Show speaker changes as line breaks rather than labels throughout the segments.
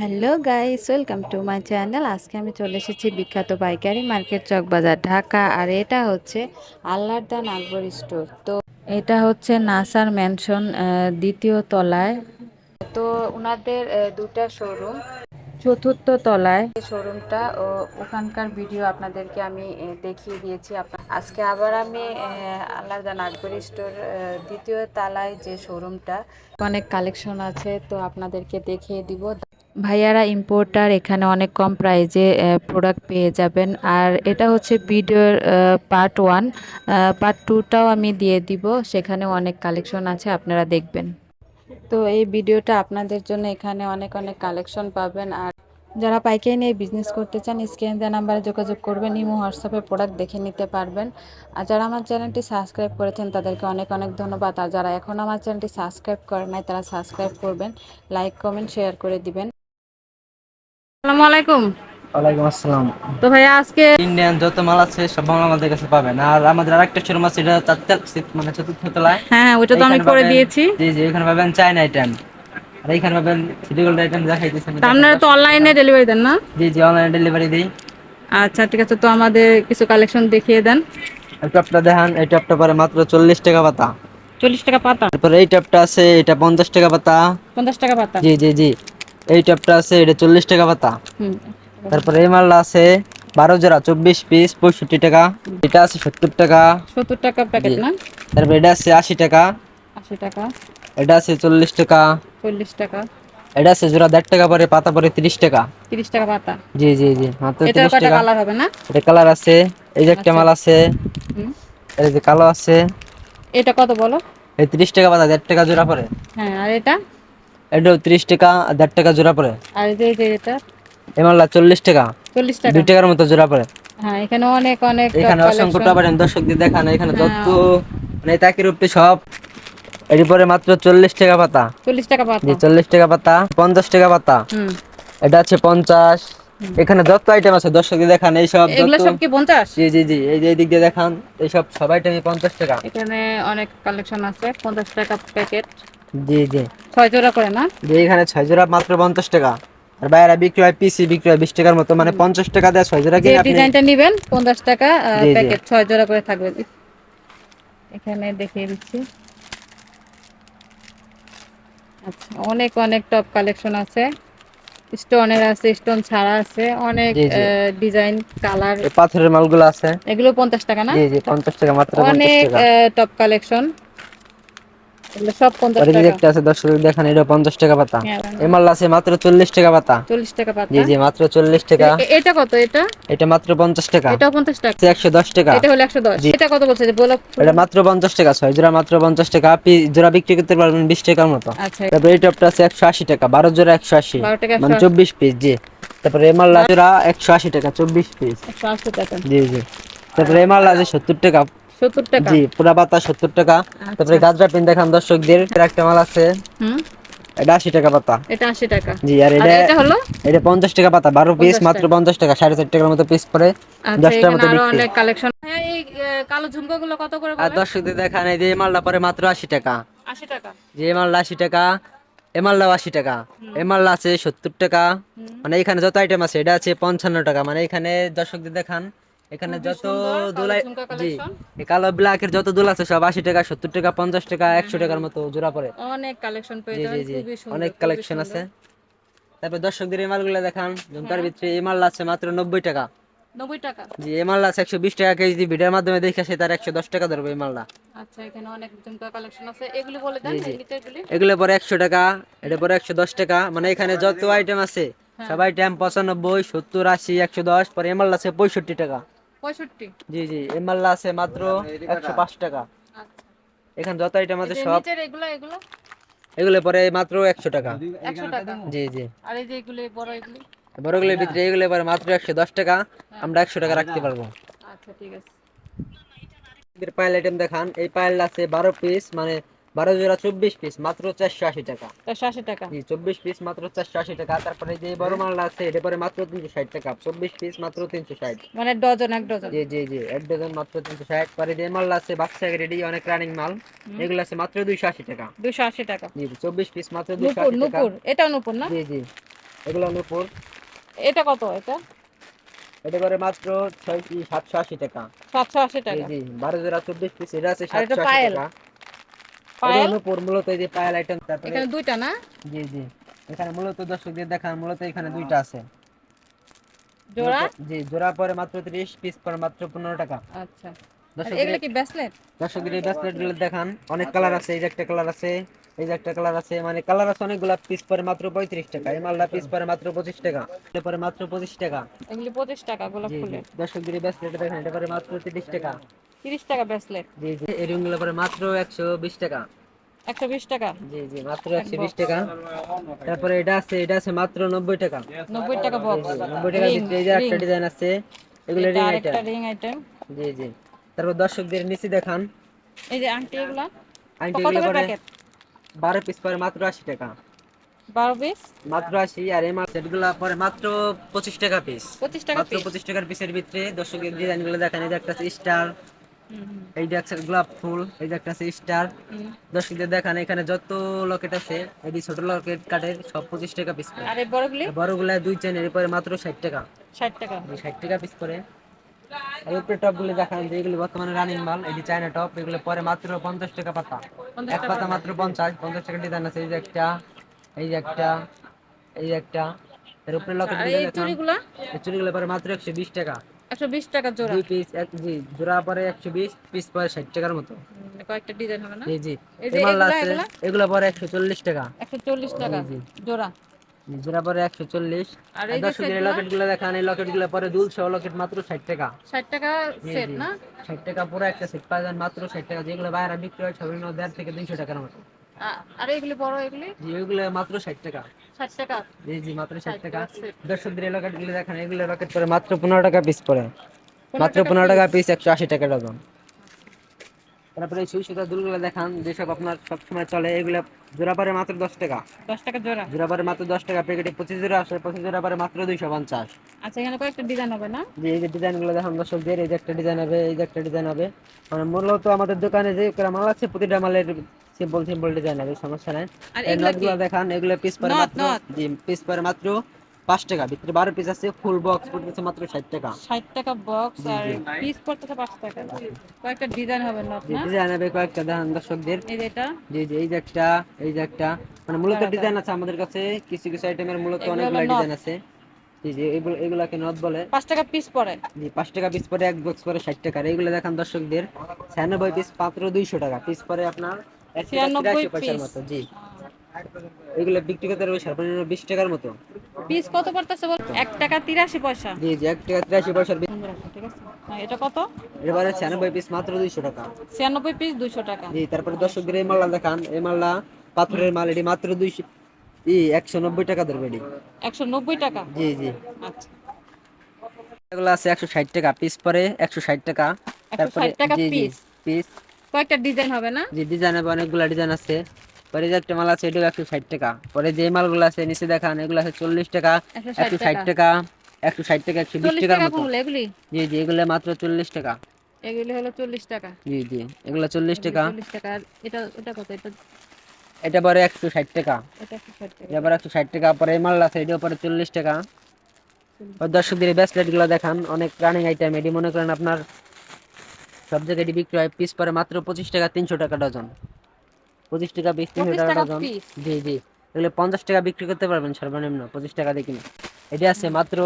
Hello guys, welcome to my channel. আজকে আমি চলে এসেছি বিখ্যাত পাইকারি মার্কেট চক বাজার ঢাকা। আর এটা হচ্ছে আল্লাহর দান আকবর স্টোর। তো এটা হচ্ছে নাসার ম্যানশন দ্বিতীয় তলায়। তো ওনাদের দুটা শোরুম চতুর্থ তলায়। শোরুমটা ওখানকার ভিডিও আপনাদেরকে আমি দেখিয়ে দিয়েছি। আজকে আবার আমি আল্লাহ দান আকবর স্টোর দ্বিতীয় তলায় যে শোরুমটা অনেক কালেকশন আছে, তো আপনাদেরকে দেখিয়ে দিব। ভাইয়ারা ইম্পোর্টার এখানে অনেক কম প্রাইজে প্রোডাক্ট পেয়ে যাবেন। আর এটা হচ্ছে ভিডিওর পার্ট ওয়ান পার্ট টুটাও আমি দিয়ে দিব। সেখানে অনেক কালেকশন আছে, আপনারা দেখবেন। তো এই ভিডিওটা আপনাদের জন্য এখানে অনেক অনেক কালেকশন পাবেন। আর যারা পাইকারি নিয়ে বিজনেস করতে চান, স্ক্রিন দেওয়া নাম্বারে যোগাযোগ করবেন, ইমো হোয়াটসঅ্যাপে প্রোডাক্ট দেখে নিতে পারবেন। আর যারা আমার চ্যানেলটি সাবস্ক্রাইব করেছেন, তাদেরকে অনেক অনেক ধন্যবাদ। আর যারা এখন আমার চ্যানেলটি সাবস্ক্রাইব করে নাই, তারা সাবস্ক্রাইব করবেন লাইক কমেন্ট শেয়ার করে দিবেন। আসসালামু আলাইকুম।
ওয়ালাইকুম আসসালাম।
তো ভাইয়া আজকে
ইন্ডিয়ান যত মাল আছে সব মাল আমাদের কাছে পাবেন। আর আমাদের আরেকটা শোরুম আছে এটা মানে চতুর্থ তলায়।
হ্যাঁ ওইটা তো আমি করে দিয়েছি।
জি জি এখানে পাবেন চাইনা আইটেম আর এইখানে পাবেন সিটি গোল্ড আইটেম দেখাইতেছি আমি
আপনারা তো অনলাইনে ডেলিভারি দেন না?
জি জি অনলাইন ডেলিভারি দিই।
আচ্ছা ঠিক আছে তো আমাদের কিছু কালেকশন দেখিয়ে দেন।
এই টপটা দেখান এই টপটা পরে মাত্র চল্লিশ টাকা পাতা।
চল্লিশ টাকা পাতা?
তারপরে এই টপটা আছে এটা পঞ্চাশ টাকা পাতা।
পঞ্চাশ টাকা পাতা?
জি জি জি। এই টপটা আছে এটা চল্লিশ টাকা পাতা। তারপরে এই মালটা আছে বারো জোড়া চব্বিশ পিস পঁয়ষট্টি টাকা। এটা আছে সত্তর টাকা।
সত্তর টাকা প্যাকেট না?
তারপরে এটা আছে আশি টাকা।
আশি টাকা।
এটা আছে চল্লিশ টাকা।
চল্লিশ টাকা।
এটা আছে জোড়া দেড় টাকা পরে পাতা পরে তিরিশ টাকা।
তিরিশ টাকা পাতা।
জি জি জি মাত্র তিরিশ টাকা।
কালার হবে না?
এটা কালার আছে এই যে একটা
আচ্ছা।
মাল আছে। এই যে কালো আছে।
এটা কত বলো?
এই তিরিশ টাকা পাতা দেড় টাকা জোড়া পরে।
হ্যাঁ আর এটা?
এটাও তিরিশ টাকা আর টাকা জোড়া পরে
আর এই যে এটা?
এই টাকা
চল্লিশ টাকা।
দুই টাকার মতো জোড়া পরে
হ্যাঁ এখানে অনেক অনেক
এখানে অসংখ্য
collection।
টাকা দর্শক দিয়ে দেখান এখানে
হ্যাঁ।
যত মানে তাকের উপরে সব। এর পরে মাত্র চল্লিশ টাকা পাতা।
চল্লিশ টাকা পাতা।
জি চল্লিশ টাকা পাতা পঞ্চাশ টাকা পাতা।
হুম।
এটা আছে পঞ্চাশ। এখানে যত আইটেম আছে দর্শক দেখান এইসব
এগুলো সব কি পঞ্চাশ?
জি জি জি এই যে দিক দিয়ে দেখান এইসব সব আইটেমই পঞ্চাশ টাকা।
এখানে অনেক কালেকশন আছে পঞ্চাশ টাকা প্যাকেট
জি জি।
ছয় জোড়া করে না?
যে এখানে ছয় জোড়া মাত্র পঞ্চাশ টাকা। আর বাইরে বিক্রি হয় পিসি বিক্রি হয় বিশ টাকার মতো। মানে পঞ্চাশ টাকা দেয় ছয় জোড়া কিনে আপনি
ডিজাইনটা নেবেন পঞ্চাশ টাকা
জি, জি।
প্যাকেট ছয় জোড়া করে থাকবে। এখানে দেখিয়ে দিচ্ছি। আচ্ছা অনেক অনেক টপ কালেকশন আছে। স্টোনের আছে স্টোন ছাড়া আছে। অনেক
জি, জি।
ডিজাইন কালার
পাথরের মালগুলো আছে।
এগুলো পঞ্চাশ টাকা না?
জি জি পঞ্চাশ টাকা মাত্র
অনেক টপ কালেকশন সব পঞ্চাশ
আর এই যে
টাকা।
একটা আছে দর্শক দেখেন এটা পঞ্চাশ টাকা পাতা।
হ্যাঁ,
আছে মাত্র চল্লিশ টাকা পাতা।
চল্লিশ টাকা পাতা।
জি জি মাত্র চল্লিশ টাকা।
এটা কত এটা?
এটা মাত্র পঞ্চাশ টাকা।
এটাও পঞ্চাশ টাকা।
একশো দশ টাকা।
এটা হলো একশো দশ।
জি।
এটা কত বলছে? গোলাপ
এটা মাত্র পঞ্চাশ টাকা ছয় জোড়া মাত্র পঞ্চাশ টাকা। আপনি জোড়া বিক্রি করতে পারবেন বিশ টাকার মতো।
আচ্ছা।
তারপরে এই টপটা আছে একশো আশি টাকা বারো জোড়া একশো আশি।
বারো টাকা
মানে
একশো
চব্বিশ পিস জি। তারপরে এমাল জোড়া একশো আশি টাকা চব্বিশ পিস
টাকা।
জি জি। তারপরে এমাল আছে সত্তর টাকা।
সত্তর টাকা।
জি পুরা পাতা সত্তর টাকা। তারপরে গাজরা পিন দেখান দর্শকদের একটা মাল আছে।
হুম?
এটা আশি টাকা পাতা।
এটা আশি টাকা।
জি আর এটা
এটা হলো?
এটা পঞ্চাশ টাকা পাতা বারো পিস মাত্র পঞ্চাশ টাকা সাড়ে চার টাকার মতো পিস পরে
আচ্ছা
দশটার
এখানে
মতো বিক্রি।
অনেক কালেকশন হ্যাঁ এই কালো ঝুমকাগুলো কত করে
আর দর্শকদের দেখান এই যে মালটা পরে মাত্র আশি টাকা।
আশি টাকা।
যে এই মালটা আশি টাকা এ মালটাও আশি টাকা। এ মালটা আছে সত্তর টাকা। মানে এখানে যত আইটেম আছে এটা আছে পঞ্চান্ন টাকা। মানে এখানে দর্শকদের দেখান এখানে যত দোলাই জি। এই কালো ব্ল্যাকের যত দোল আছে সব আশি টাকা সত্তর টাকা পঞ্চাশ টাকা একশো টাকার মতো জোড়া
অনেক কালেকশন পেয়ে যাবেন খুবই সুন্দর
অনেক কালেকশন আছে। তারপর দর্শকদের এই মালগুলো দেখান। ঝুমকার ভিতরে এই মাল আছে মাত্র নব্বই টাকা।
নব্বই টাকা।
জি এই মালটা আছে একশো বিশ টাকা কেজি। ভিডিওর মাধ্যমে দেখে সে তার একশো দশ টাকা ধরবে এই মালটা।
আচ্ছা এখানে অনেক ঝুমকা কালেকশন আছে। এগুলি বলে দেন
জি, জি।
এই নিচেরগুলি
এগুলো পরে একশো টাকা এটা পরে একশো দশ টাকা। মানে এখানে যত আইটেম আছে সব আইটেম পঁচানব্বই সত্তর আশি একশো দশ পরে এমাল আছে পঁয়ষট্টি টাকা।
পঁয়ষট্টি।
জি জি আছে মাত্র একশো পাঁচ টাকা।
আচ্ছা।
এখানে যত আইটেম আছে সব
এগুলো এগুলো?
এগুলো পরে মাত্র একশো টাকা।
একশো টাকা।
জি জি।
আর এই যে এগুলি বড় এগুলি?
বড়গুলোর ভিতরে এগুলো পরে মাত্র একশো দশ টাকা। আমরা একশো টাকা রাখতে পারব।
আচ্ছা ঠিক আছে।
পায়েল আইটেম দেখান। এই পায়েল আছে বারো পিস মানে বারো জোড়া চব্বিশ পিস মাত্র চারশো আশি টাকা।
চারশো আশি টাকা।
জি চব্বিশ পিস মাত্র চারশো আশি টাকা তারপরে যে বড় মালটা আছে এটা পরে মাত্র তিনশো ষাট টাকা চব্বিশ পিস মাত্র তিনশো ষাট।
মানে ডজন এক ডজন।
জি জি জি এক ডজন মাত্র তিনশো ষাট। পরে যে মাল আছে বাচ্চা রেডি অনেক রানিং মাল এগুলো আছে মাত্র দুইশো আশি টাকা।
দুশো আশি টাকা।
জি চব্বিশ পিস মাত্র দুইশো আশি টাকা।
নুপুর এটাও নুপুর না?
জি জি এগুলো নূপুর।
এটা কত এটা?
এটা করে মাত্র ছয় সাতশো আশি টাকা।
সাতশো আশি
জি
টাকা।
জি বারো জোড়া চব্বিশ পিস এটা আছে সাতশো আশি টাকা।
পায়েল
এগুলো নূপুর মূলত এই যে পায়েল আইটেম তারপরে
এখানে দুইটা না?
জি জি। এখানে মূলত দর্শকদের দেখান মূলত এখানে দুইটা আছে।
জোড়া?
জি জোড়া পরে মাত্র তিরিশ পিস পরে মাত্র পনেরো টাকা।
আচ্ছা। এগুলো কি ব্রেসলেট
দর্শকদের এই ব্রেসলেটগুলো দেখান। অনেক কালার আছে এই যে একটা কালার আছে এই যে একটা কালার আছে। মানে কালার আছে অনেকগুলা পিস পরে মাত্র পঁয়ত্রিশ টাকা। এই মালটা পিস পরে মাত্র পঁচিশ টাকা। এটা পরে মাত্র পঁচিশ টাকা।
এগুলি পঁচিশ টাকা গোলাপ ফুলের।
দর্শকদের এই ব্রেসলেট দেখেন এটা পরে মাত্র তিরিশ টাকা।
তিরিশ টাকা ব্রেসলেট
জি জি এই পরে মাত্র একশো বিশ টাকা।
একশো বিশ টাকা?
জি জি মাত্র একশো বিশ টাকা। তারপরে এটা আছে এটা আছে মাত্র নব্বই টাকা।
নব্বই টাকা বক্স
নব্বই টাকা এই যে একটা ডিজাইন আছে এগুলো রিং আইটেম
রিং আইটেম
জি জি। তারপর দর্শকদের নিচে দেখান।
এই যে আংটি এগুলা।
পরে বারো পিস পরে মাত্র আশি টাকা।
বারো পিস
মাত্র আশি আর এই মাছ সেটগুলো পরে মাত্র পঁচিশ টাকা পিস
পঁচিশ টাকা
মাত্র পঁচিশ টাকার পিসের ভিতরে দর্শকের ডিজাইনগুলো দেখেন। এই যে একটা স্টার এই যে একটা গোলাপ ফুল এই যে একটা স্টার। দর্শকদের দেখান এখানে যত লকেট আছে এই ছোট লকেট কাটের সব পঁচিশ টাকা পিস করে।
আর এই বড়গুলি
বড়গুলা দুই চেনের এরপরে মাত্র ষাট টাকা।
ষাট টাকা।
ষাট টাকা পিস করে। আর উপরে টপগুলো দেখান যে এগুলো বর্তমানে রানিং মাল এটি চায়না টপ এগুলো পরে মাত্র পঞ্চাশ টাকা পাতা। এক পাতা মাত্র পঞ্চাশ পঞ্চাশ টাকা ডিজাইন আছে। এই যে একটা এই যে একটা এই যে একটা। এর উপরে লকেট
এই
দেখান।
চুড়িগুলা?
এই চুড়িগুলো পরে মাত্র একশো বিশ টাকা।
একশো বিশ টাকা জোড়া।
দুই পিস জি জোড়া পরে একশো বিশ পিস পরে ষাট টাকার মতো।
কয়েকটা ডিজাইন হবে না?
জি জি।
এই যে এগুলা,
আছে
এগুলা?
পরে একশো চল্লিশ টাকা।
একশো চল্লিশ টাকা
জি,
জোড়া।
জোড়া পরে
আর এই
দর্শকের
সেটগুলা?
লকেটগুলো? দেখান এই লকেটগুলো পরে দুল সহ লকেট মাত্র ষাট টাকা।
ষাট টাকা সেট না?
ষাট টাকা পুরো একটা সেট পাওয়া যায় মাত্র ষাট টাকা। যেগুলো বাইরে বিক্রি হয় সবই দেড় থেকে দুইশো টাকার মতো।
আর এগুলি বড় এগুলি?
জি ওইগুলো মাত্র ষাট টাকা।
ষাট টাকা।
জি জি মাত্র ষাট
ষাট
টাকা।
টাকা
দর্শকদের এই লকেট দেখেন এগুলো লকেট পরে মাত্র পনেরো টাকা পিস পরে মাত্র
টাকা
পনেরো টাকা পিস একশো আশি টাকা ডজন। তারপরে সুই সুতা দুলগুলো দেখান যেসব আপনার সবসময় চলে এগুলো জোড়া পারে মাত্র দশ টাকা।
দশ টাকা জোড়া।
জোড়া পারে মাত্র দশ টাকা প্যাকেটে পঁচিশ জোড়া আসে পঁচিশ জোড়া পারে মাত্র দুইশো পঞ্চাশ।
আচ্ছা এখানে কয়েকটা ডিজাইন হবে না?
যে এই যে ডিজাইনগুলো দেখান দর্শকদের এই যে একটা ডিজাইন হবে এই যে একটা ডিজাইন হবে। মানে মূলত আমাদের দোকানে যে মাল আছে প্রতিটা মালের সিম্পল সিম্পল ডিজাইন হবে সমস্যা নাই।
আর
এই
এগুলা
নটগুলো দেখান এগুলো পিস পরে মাত্র জি পিস পরে মাত্র পাঁচ টাকা ভিতরে বারো পিস আছে ফুল বক্স পড়তেছে মাত্র ষাট টাকা।
ষাট টাকা বক্স আর। পিস পড়তেছে পাঁচ টাকা। কয়েকটা ডিজাইন হবে না?
ডিজাইন হবে কয়েকটা দেখান দর্শকদের।
এই যে এটা।
জি জি এই যে একটা এই যে একটা। মানে মূলত ডিজাইন আছে আমাদের কাছে কিছু কিছু আইটেমের মূলত অনেকগুলো ডিজাইন আছে। জি জি এগুলো এগুলাকে নট বলে।
পাঁচ টাকা পিস পড়ে
জি পাঁচ টাকা পিস পরে এক বক্স পরে ষাট টাকা। এইগুলো দেখান দর্শকদের ছিয়ানব্বই পিস মাত্র দুইশো টাকা। পিস পরে আপনার এক টাকা
96
তিরাশি পয়সার
piece।
মতো জি। এগুলো বিক্রি করতে পারবে সর্বনিম্ন বিশ টাকার মতো।
পিস কত পড়তেছে বল? এক টাকা তিরাশি পয়সা।
জি জি এক টাকা তিরাশি পয়সার বিক্রি-
সুন্দর আছে, ঠিক আছে। হ্যাঁ, এটা কত?
এবারে ছিয়ানব্বই পিস মাত্র দুইশো টাকা।
ছিয়ানব্বই পিস দুইশো টাকা।
জি তারপরে দর্শকদের এই মাল্লা দেখান। এই মাল্লা পাথরের মাল এটি মাত্র দুইশো ই একশো নব্বই টাকা ধরবে এটি।
একশো নব্বই টাকা?
জি জি।
আচ্ছা।
এগুলো আছে একশো ষাট টাকা পিস পরে একশো ষাট টাকা।
160
জি জি পিস
কয়েকটা ডিজাইন হবে না?
জি ডিজাইন হবে অনেকগুলো ডিজাইন আছে। পরে যে একটা মাল আছে এটাও একশো ষাট টাকা। পরে যে মালগুলো আছে নিচে দেখান এগুলো আছে চল্লিশ টাকা
একশো ষাট টাকা।
একশো ষাট টাকা একশো বিশ টাকার
টাকা
মতো।
এগুলি?
জি জি এগুলো মাত্র চল্লিশ টাকা।
এগুলি হলো চল্লিশ টাকা।
জি জি এগুলো চল্লিশ টাকা।
চল্লিশ টাকা এটা এটা কত? এটা
এটা পরে একশো ষাট টাকা।
এটা
এটা পরে একশো ষাট টাকা পরে মাল আছে এটাও পরে চল্লিশ টাকা। দর্শকদের ব্যাসলেটগুলো দেখান অনেক রানিং আইটেম এটি মনে করেন আপনার সব জায়গায় এটি বিক্রি হয় পিস পরে মাত্র পঁচিশ টাকা তিনশো টাকা ডজন পঁচিশ টাকা পিস তিনশো টাকা ডজন জি জি। এগুলো পঞ্চাশ টাকা বিক্রি করতে পারবেন সর্বনিম্ন পঁচিশ টাকা দিয়ে কিনে। এটি আছে মাত্র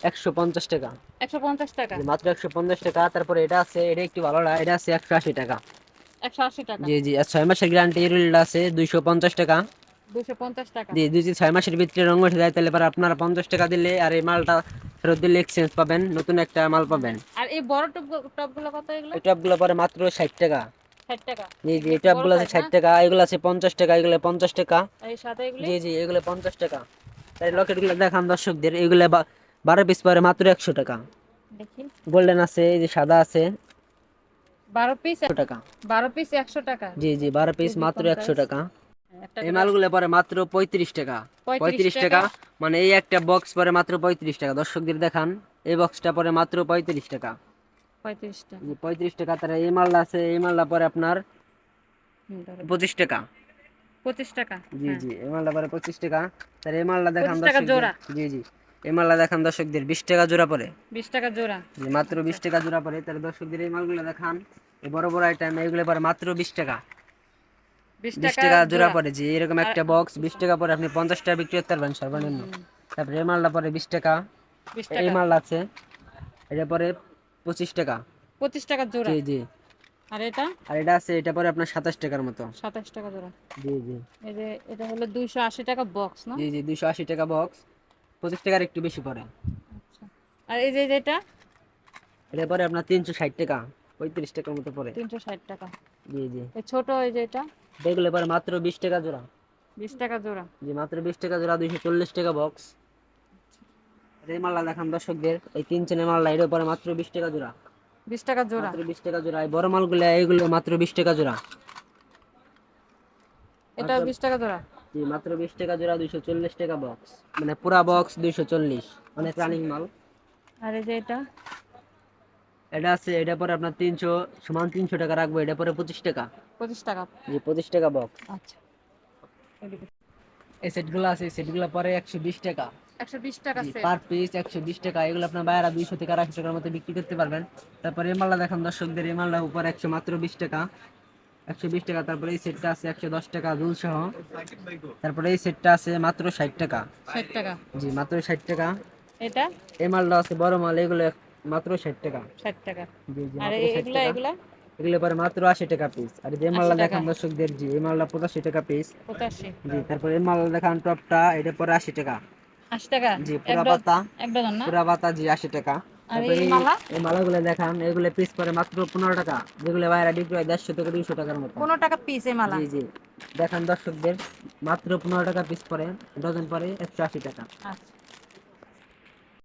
একশো পঞ্চাশ টাকা।
একশো পঞ্চাশ টাকা।
মাত্র একশো পঞ্চাশ টাকা। তারপরে এটা আছে এটা একটু ভালো না এটা আছে একশো আশি টাকা।
একশো আশি টাকা।
জি জি আর ছয় মাসের গ্যারান্টি এরুলটা আছে দুইশো পঞ্চাশ টাকা।
দুশো পঞ্চাশ টাকা।
জি যদি ছয় মাসের ভিতরে রং উঠে যায় তাহলে পরে আপনারা পঞ্চাশ টাকা দিলে আর এই মালটা ফেরত দিলে এক্সচেঞ্জ পাবেন নতুন একটা মাল পাবেন।
আর এই বড় টপ টপগুলো কত এগুলো?
এই টপগুলো পরে মাত্র ষাট টাকা।
ষাট টাকা।
জি জি এই টপগুলো আছে
size
ষাট
না?
টাকা এগুলো আছে পঞ্চাশ টাকা এগুলো পঞ্চাশ টাকা।
এই সাথে এগুলি?
জি জি এগুলো পঞ্চাশ টাকা। তাই লকেটগুলো দেখান দর্শকদের এগুলো বা- বারো পিস পরে মাত্র একশো টাকা।
দেখি।
গোল্ডেন আছে এই যে সাদা আছে।
বারো পিস
একশো টাকা।
বারো পিস একশো টাকা।
জি জি বারো পিস মাত্র
কম
একশো
price।
টাকা।
একটা
এই মালগুলো পরে মাত্র পঁয়ত্রিশ টাকা। পঁয়ত্রিশ টাকা। মানে এই একটা বক্স পরে মাত্র পঁয়ত্রিশ টাকা। দর্শকদের দেখান এই বক্সটা পরে মাত্র পঁয়ত্রিশ টাকা।
পঁয়ত্রিশ টাকা।
তারা এই মালটা আছে এই মালটা পরে আপনার পঁচিশ টাকা।
পঁচিশ টাকা
জি
হ্যাঁ।
জি এই মালটা পরে পঁচিশ টাকা। তার এই মালটা দেখান
25 টাকা
দর্শকদের।
জোড়া।
জি জি এই মালটা দেখান দর্শকদের বিশ টাকা জোড়া পরে।
বিশ টাকা জোড়া।
জি মাত্র বিশ টাকা জোড়া পরে। তার দর্শকদের এই মালগুলো দেখান এই বড় বড় আইটেম এইগুলো পরে মাত্র বিশ টাকা।
বিশ
টাকা জোড়া। পরে জি এরকম একটা বক্স বিশ টাকা পরে আপনি পঞ্চাশ টাকা বিক্রি করতে পারবেন সর্বনিম্ন। তারপরে এই মালটা পরে বিশ টাকা।
বিশ
এই
টাকা
মাল আছে। এটা পরে পঁচিশ টাকা।
পঁচিশ টাকা জোড়া।
জি জি।
আর এটা?
আর এটা আছে এটা পরে আপনার সাতাশ টাকার মতো।
সাতাশ টাকা জোড়া।
জি জি।
এই যে এটা হলো দুইশো আশি টাকা বক্স না?
জি জি দুশো আশি টাকা বক্স পঁচিশ টাকার একটু বেশি পড়ে
আচ্ছা। আর এই যে যেটা
এটা? পরে আপনার তিনশো ষাট টাকা। পঁয়ত্রিশ টাকার মতো পড়ে
তিনশো ষাট টাকা।
জি জি।
এই ছোট এই যে এটা?
এগুলো পরে মাত্র বিশ টাকা জোড়া।
বিশ টাকা জোড়া।
জি মাত্র বিশ টাকা জোড়া দুইশো চল্লিশ টাকা বক্স এই মাল্লা দেখান দর্শকদের এই তিন চেনের মাল্লা এর পরে মাত্র বিশ টাকা জোড়া।
বিশ টাকা জোড়া।
মাত্র বিশ টাকা জোড়া এই বড় মালগুলো এইগুলো মাত্র বিশ টাকা জোড়া।
এটা বিশ টাকা জোড়া?
জি মাত্র বিশ টাকা জোড়া দুইশো চল্লিশ টাকা বক্স মানে পুরা বক্স দুইশো চল্লিশ। অনেক রানিং মাল।
আর এই যে এটা?
এটা আছে এটা পরে আপনার তিনশো সমান তিনশো টাকা রাখব এটা পরে পঁচিশ টাকা।
পঁচিশ টাকা।
জি পঁচিশ টাকা বক্স
আচ্ছা।
এই সেটগুলো আছে এই সেটগুলো পরে একশো বিশ টাকা।
একশো বিশ টাকা সেট
পার পিস একশো বিশ টাকা এগুলো আপনার বাইরা দুইশো থেকে আড়াইশো টাকার মতো বিক্রি করতে পারবেন। তারপরে এই মালটা দেখান দর্শকদের এই মালটা উপর একশো মাত্র বিশ টাকা। একশো বিশ টাকা তারপরে এই সেটটা আছে একশো দশ টাকা দুল সহ। তারপরে এই সেটটা আছে মাত্র ষাট টাকা।
ষাট টাকা।
জি মাত্র ষাট টাকা।
এটা?
মালটা আছে বড় মাল এগুলো মাত্র ষাট টাকা।
ষাট টাকা।
জি জি
আর এগুলা এগুলা?
এগুলো পরে মাত্র আশি টাকা পিস আর যে মালটা
80।
দেখান দর্শকদের জি এই মালটা পঁচাশি টাকা পিস
পঁচাশি।
জি তারপরে এই মাল দেখান টপটা এটা পরে আশি টাকা।
আশি টাকা?
জি পুরা পাতা।
এক ডজন না?
পুরা পাতা জি আশি টাকা।
আর
এই
মালা?
এই মালাগুলো দেখান এগুলো পিস করে মাত্র পনেরো টাকা। যেগুলো বাইরে বিক্রি হয় দেড়শো থেকে দুইশো টাকার মতো।
পনেরো টাকা পিস এই মালা?
জি জি। দেখান দর্শকদের মাত্র পনেরো টাকা পিস পরে ডজন পরে একশো আশি টাকা।
আচ্ছা।